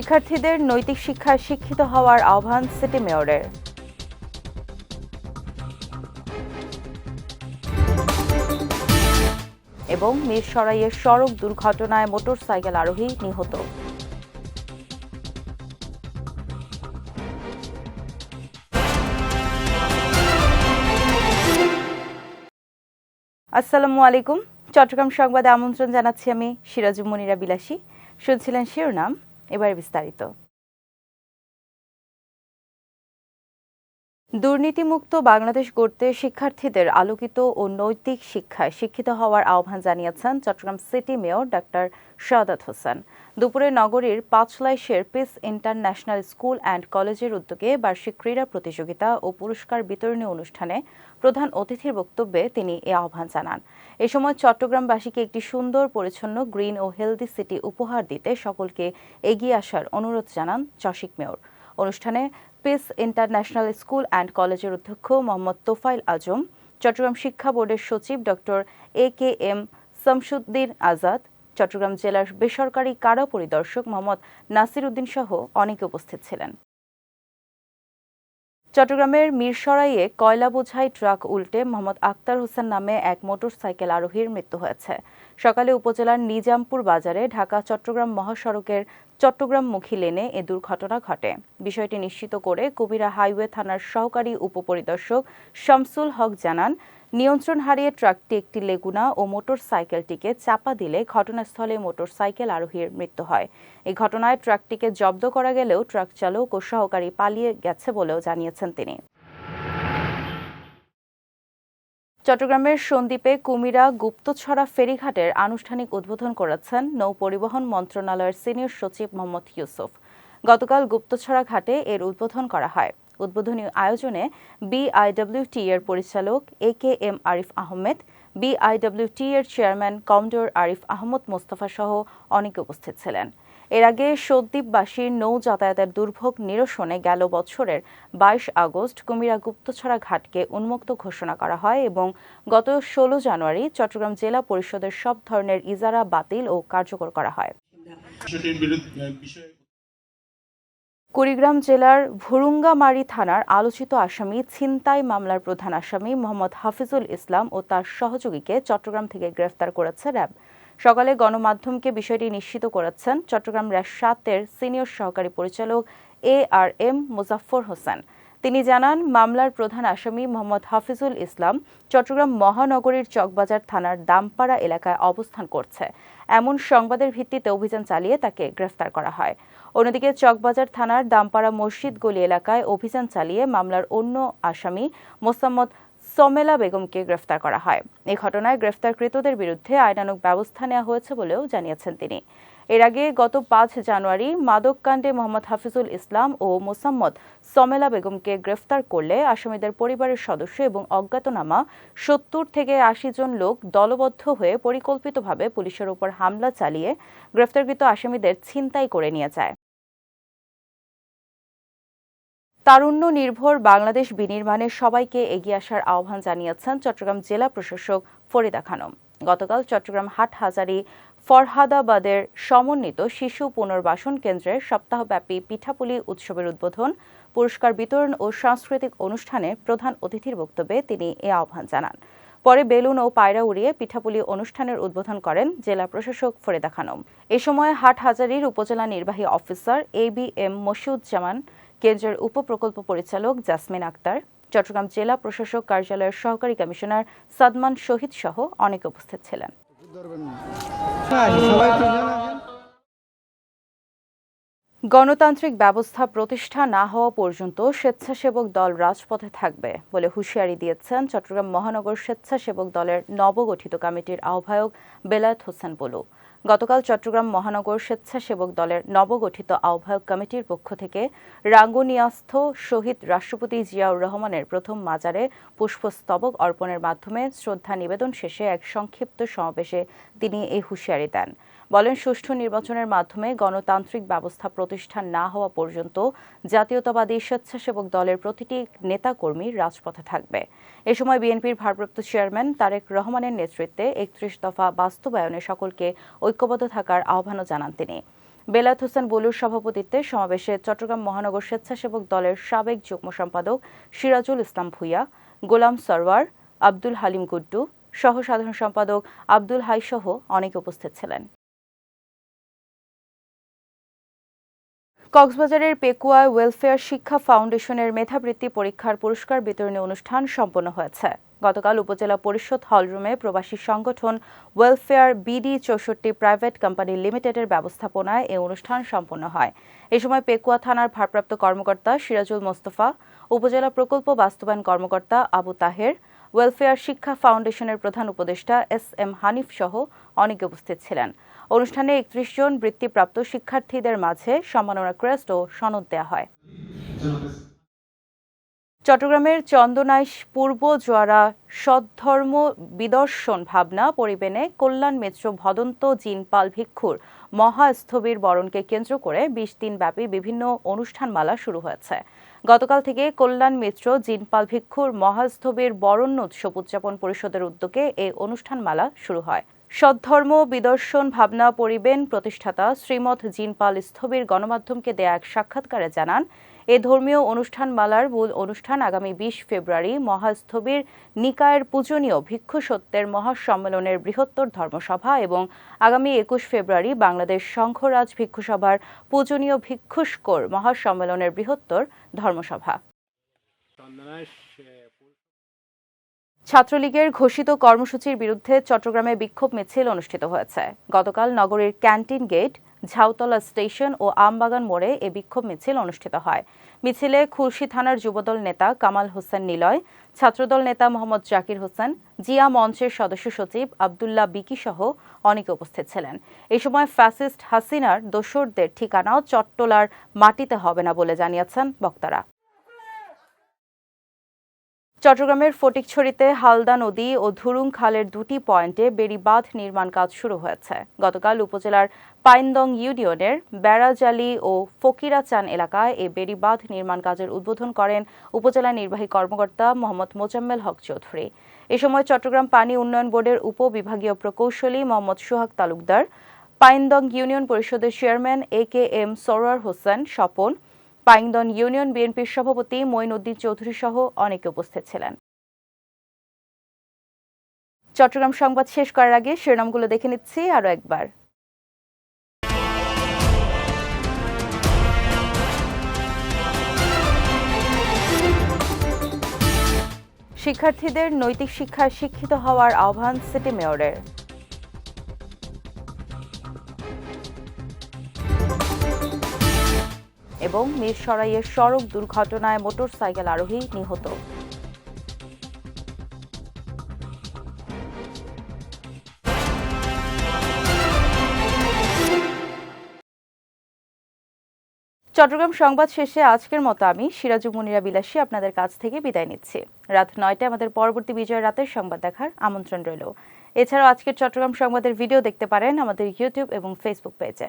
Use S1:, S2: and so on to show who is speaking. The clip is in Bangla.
S1: শিক্ষার্থীদের নৈতিক শিক্ষায় শিক্ষিত হওয়ার আহ্বান সিটি মেয়রের। এবং মিরসরাইয়ের সড়ক দুর্ঘটনায় মোটরসাইকেল আরোহী নিহত। আসসালামু আলাইকুম। চট্টগ্রাম সংবাদে আমন্ত্রণ জানাচ্ছি আমি সিরাজুম মনিরা বিলাসী। শুনছিলেন শিরোনাম। এবার বিস্তারিত। দুর্নীতিমুক্ত বাংলাদেশ গড়তে শিক্ষার্থীদের আলোকিত ও নৈতিক শিক্ষায় শিক্ষিত হওয়ার আহ্বান জানিয়েছেন Chattogram city mayor doctor Shahadat Hossain. দুপুরে নগরীর পাঁচলাইশের পিস ইন্টারন্যাশনাল স্কুল অ্যান্ড কলেজের উদ্যোগে বার্ষিক ক্রীড়া প্রতিযোগিতা ও পুরস্কার বিতরণী অনুষ্ঠানে প্রধান অতিথির বক্তব্যে তিনি এ আহ্বান জানান। এ সময় চট্টগ্রামবাসীকে একটি সুন্দর, পরিচ্ছন্ন, গ্রিন ও হেলদি সিটি উপহার দিতে সকলকে এগিয়ে আসার অনুরোধ জানান চশিক মেয়র। অনুষ্ঠানে পিস ইন্টারন্যাশনাল স্কুল অ্যান্ড কলেজের অধ্যক্ষ মোহাম্মদ তোফাইল আজম, চট্টগ্রাম শিক্ষা বোর্ডের সচিব doctor A K M Shamsuddin Azad Chattogram জেলার বেসরকারি কারা পরিদর্শক মোহাম্মদ নাসির উদ্দিন সহ অনেকে উপস্থিত ছিলেন। চট্টগ্রামের মিরসরাইয়ে কয়লা বোঝাই ট্রাক উল্টে মোহাম্মদ আক্তার হোসেন নামে এক মোটরসাইকেল আরোহীর মৃত্যু হয়েছে। সকালে উপজেলার নিজামপুর বাজারে ঢাকা চট্টগ্রাম মহাসড়কের চট্টগ্রামমুখী লেনে এ দুর্ঘটনা ঘটে। বিষয়টি নিশ্চিত করে কুমিরা হাইওয়ে থানার সহকারী উপপরিদর্শক শামসুল হক জানান নিয়ন্ত্রণ হারিয়ে ট্রাকটি একটি লেগুনা ও মোটরসাইকেলটিকে চাপা দিলে ঘটনাস্থলে মোটরসাইকেল আরোহীর মৃত্যু হয়। এই ঘটনায় ট্রাকটিকে জব্দ করা গেলেও ট্রাক চালক ও সহকারী পালিয়ে গেছে বলেও জানিয়েছেন তিনি। চট্টগ্রামের সন্দ্বীপে কুমিরা গুপ্তছড়া ফেরিঘাটের আনুষ্ঠানিক উদ্বোধন করেছেন নৌ পরিবহন মন্ত্রণালয়ের সিনিয়র সচিব মোহাম্মদ ইউসুফ। গতকাল গুপ্তছড়া ঘাটে এর উদ্বোধন করা হয়। উদ্বোধনী আয়োজনে বিআইডব্লিউটি এর পরিচালক A K M Arif Ahmed BIWT এর চেয়ারম্যান কমডোর আরিফ আহমদ মোস্তফা সহ অনেকে উপস্থিত ছিলেন। এর আগে সদ্বীপবাসীর নৌ যাতায়াতের দুর্ভোগ নিরসনে গেল বছরের বাইশ আগস্ট কুমিরা গুপ্তছড়া ঘাটকে উন্মুক্ত ঘোষণা করা হয় এবং গত ষোলো জানুয়ারি চট্টগ্রাম জেলা পরিষদের সব ধরনের ইজারা বাতিল ও কার্যকর করা হয়। কুড়িগ্রাম জেলার ভুরুঙ্গামারি থানার আলোচিত আসামি, ছিনতাই মামলার প্রধান আসামি মোহাম্মদ হাফিজুল ইসলাম ও তার সহযোগীকে চট্টগ্রাম থেকে গ্রেফতার করেছে র্যাব। সকালে গণমাধ্যমকে বিষয়টি নিশ্চিত করেছেন চট্টগ্রাম র্যাব সাতের সিনিয়র সহকারী পরিচালক A R M Muzaffar Hossain. তিনি জানান, মামলার প্রধান আসামি মোহাম্মদ হাফিজুল ইসলাম চট্টগ্রাম মহানগরীর চকবাজার থানার দামপাড়া এলাকায় অবস্থান করছে। এমন সংবাদের ভিত্তিতে অভিযান চালিয়ে তাকে গ্রেফতার করা হয়। অন্যদিকে চকবাজার থানার দামপাড়া মসজিদ গলি এলাকায় অভিযান চালিয়ে মামলার অন্য আসামি মোসাম্মদ সমেলা বেগমকে গ্রেফতার করা হয়। এ ঘটনায় গ্রেফতারকৃতদের বিরুদ্ধে আইনানুগ ব্যবস্থা নেওয়া হয়েছে বলেও জানিয়েছেন তিনি। এর আগে গত পাঁচ জানুয়ারি মাদক কাণ্ডে মোহাম্মদ হাফিজুল ইসলাম ও মোসাম্মদ সমেলা বেগমকে গ্রেফতার করলে আসামিদের পরিবারের সদস্য এবং অজ্ঞাতনামা সত্তর থেকে আশি জন লোক দলবদ্ধ হয়ে পরিকল্পিতভাবে পুলিশের উপর হামলা চালিয়ে গ্রেফতারকৃত আসামিদের ছিনতাই করে নিয়ে যায়। তারুণ্য নির্ভর বাংলাদেশ বিনির্মাণে সবাইকে এগিয়ে আসার আহ্বান জানিয়েছেন চট্টগ্রাম জেলা প্রশাসক ফরিদা খানম। গতকাল চট্টগ্রাম হাটহাজারী ফরহাদাবাদের সমন্বিত শিশু পুনর্বাসন কেন্দ্রের সপ্তাহব্যাপী পিঠাপুলি উৎসবের উদ্বোধন, পুরস্কার বিতরণ ও সাংস্কৃতিক অনুষ্ঠানে প্রধান অতিথির বক্তব্যে তিনি এ আহ্বান জানান। পরে বেলুন ও পায়রা উড়িয়ে পিঠাপুলি অনুষ্ঠানের উদ্বোধন করেন জেলা প্রশাসক ফরিদা খানম। এ সময় হাটহাজারীর উপজেলা নির্বাহী officer A B M Moshiuzzaman, কেন্দ্রের উপপ্রকল্প পরিচালক জাসমিন আক্তার, চট্টগ্রাম জেলা প্রশাসক কার্যালয়ের সহকারী কমিশনার সাদমান শহীদ সহ অনেকে উপস্থিত ছিলেন। গণতান্ত্রিক ব্যবস্থা প্রতিষ্ঠা না হওয়া পর্যন্ত স্বেচ্ছাসেবক দল রাজপথে থাকবে বলে হুঁশিয়ারি দিয়েছেন চট্টগ্রাম মহানগর স্বেচ্ছাসেবক দলের নবগঠিত কমিটির আহ্বায়ক বেলায়ত হোসেন বলু। গতকাল চট্টগ্রাম মহানগর স্বেচ্ছাসেবক দলের নবগঠিত আহ্বায়ক কমিটির পক্ষ থেকে রাঙ্গুনিয়াস্থ শহীদ রাষ্ট্রপতি জিয়াউর রহমানের প্রথম মাজারে পুষ্পস্তবক অর্পণের মাধ্যমে শ্রদ্ধা নিবেদন শেষে এক সংক্ষিপ্ত সমাবেশে তিনি এই হুঁশিয়ারি দেন। বলেন, সুষ্ঠু নির্বাচনের মাধ্যমে গণতান্ত্রিক ব্যবস্থা প্রতিষ্ঠা না হওয়া পর্যন্ত জাতীয়তাবাদী স্বেচ্ছাসেবক দলের প্রতিটি নেতাকর্মী রাজপথে থাকবে। এ সময় বিএনপির ভারপ্রাপ্ত চেয়ারম্যান তারেক রহমানের নেতৃত্বে একত্রিশ দফা বাস্তবায়নে সকলকে ঐক্যবদ্ধ থাকার আহ্বানও জানান তিনি। বেলাত হোসেন বলুর সভাপতিত্বে সমাবেশে চট্টগ্রাম মহানগর স্বেচ্ছাসেবক দলের সাবেক যুগ্ম সম্পাদক সিরাজুল ইসলাম ভুইয়া, গোলাম সরওয়ার, আব্দুল হালিম গুড্ডু সহ সাধারণ সম্পাদক আব্দুল হাই সহ অনেকে উপস্থিত ছিলেন। কক্সবাজারের পেকুয়া ওয়েলফেয়ার শিক্ষা ফাউন্ডেশনের মেধাবৃত্তি পরীক্ষার পুরস্কার বিতরণী অনুষ্ঠান সম্পন্ন হয়েছে। গতকাল উপজেলা পরিষদ হলরুমে প্রবাসী সংগঠন ওয়েলফেয়ার বিডি চৌষট্টি প্রাইভেট কোম্পানি লিমিটেডের ব্যবস্থাপনায় এই অনুষ্ঠান সম্পন্ন হয়। এ সময় পেকুয়া থানার ভারপ্রাপ্ত কর্মকর্তা সিরাজুল মোস্তফা, উপজেলা প্রকল্প বাস্তবায়ন কর্মকর্তা আবু তাহের, ওয়েলফেয়ার শিক্ষা ফাউন্ডেশনের প্রধান উপদেষ্টা এস এম হানিফ সহ অনেকে উপস্থিত ছিলেন। অনুষ্ঠানে একত্রিশ জন বৃত্তিপ্রাপ্ত শিক্ষার্থীদের মাঝে সম্মাননা ক্রেস্ট ও সনদ দেওয়া হয়। চট্টগ্রামের চন্দনাইশ পূর্ব জোয়ারা সদ্ধর্ম বিদর্শন ভাবনা পরিবেনে কল্যাণ মিত্র ভদন্ত জিনপাল ভিক্ষুর মহাস্থবির বরণকে কেন্দ্র করে বিশ দিনব্যাপী বিভিন্ন অনুষ্ঠানমালা শুরু হয়েছে। গতকাল থেকে কল্যাণ মিত্র জিনপাল ভিক্ষুর মহাস্থবির বরণ উৎসব উদযাপন পরিষদের উদ্যোগে এই অনুষ্ঠানমালা শুরু হয়। সদ্ধর্ম বিদর্শন, ভাবনা, পরিবেন প্রতিষ্ঠাতা শ্রীমৎ জিনপাল স্থবির গণমাধ্যমকে দেয়া এক সাক্ষাৎকারে জানান, এ ধর্মীয় অনুষ্ঠানমালার মূল অনুষ্ঠান আগামী বিশ ফেব্রুয়ারি মহাস্থবির নিকায়ের পূজনীয় ভিক্ষু সত্যের মহাসম্মেলনের বৃহত্তর ধর্মসভা এবং আগামী একুশ ফেব্রুয়ারি বাংলাদেশ সংঘরাজ ভিক্ষুসভার পূজনীয় ভিক্ষুস্কর মহাসম্মেলনের বৃহত্তর ধর্মসভা। ছাত্রলীগের ঘোষিত কর্মসূচির বিরুদ্ধে চট্টগ্রামে বিক্ষোভ মিছিল অনুষ্ঠিত হয়েছে। গতকাল নগরীর ক্যান্টিন গেট, ঝাউতলা স্টেশন ও আমবাগান মোড়ে এ বিক্ষোভ মিছিল অনুষ্ঠিত হয়। মিছিলে খুলশী থানার যুবদল নেতা কামাল হোসেন নিলয়, ছাত্রদল নেতা মোহাম্মদ জাকির হোসেন, জিয়া মঞ্চের সদস্য সচিব আবদুল্লাহ বিকি সহ অনেকে উপস্থিত ছিলেন। এই সময় ফ্যাসিস্ট হাসিনার দোসরদের ঠিকানাও চট্টলার মাটিতে হবে না বলে জানিয়েছেন বক্তারা। চট্টগ্রামের ফটিকছড়িতে হালদা নদী ও ধুরুং খালের দুটি পয়েন্টে বেড়িবাঁধ নির্মাণ কাজ শুরু হয়েছে। গতকাল উপজেলার পাইনদং ইউনিয়নের বেড়াজালি ও ফকিরাচান এলাকায় এই বেড়িবাঁধ নির্মাণ কাজের উদ্বোধন করেন উপজেলা নির্বাহী কর্মকর্তা মোহাম্মদ মোজাম্মেল হক চৌধুরী। এ সময় চট্টগ্রাম পানি উন্নয়ন বোর্ডের উপবিভাগীয় প্রকৌশলী মোহাম্মদ সোহাগ তালুকদার, পাইনদং ইউনিয়ন পরিষদের chairman A K M Sarwar Hossain Swapan Paingdon union বিএনপির সভাপতি মঈনুদ্দিন চৌধুরী সহ অনেকে উপস্থিত ছিলেন। চট্টগ্রাম সংবাদ শেষ করার আগে শিরোনামগুলো দেখে নিচ্ছি আরও একবার। শিক্ষার্থীদের নৈতিক শিক্ষায় শিক্ষিত হওয়ার আহ্বান সিটি মেয়রের। এবং মিরসরাইয়ের সড়ক দুর্ঘটনায় মোটরসাইকেল আরোহী নিহত। চট্টগ্রাম সংবাদ শেষে আজকের মতো আমি সিরাজু মুনিরা বিলাসী আপনাদের কাছ থেকে বিদায় নিচ্ছি। রাত নয়টায় আমাদের পরবর্তী বিজয় রাতের সংবাদ দেখার আমন্ত্রণ রইল। এছাড়াও আজকের চট্টগ্রাম সংবাদের ভিডিও দেখতে পারেন আমাদের ইউটিউব এবং ফেসবুক পেজে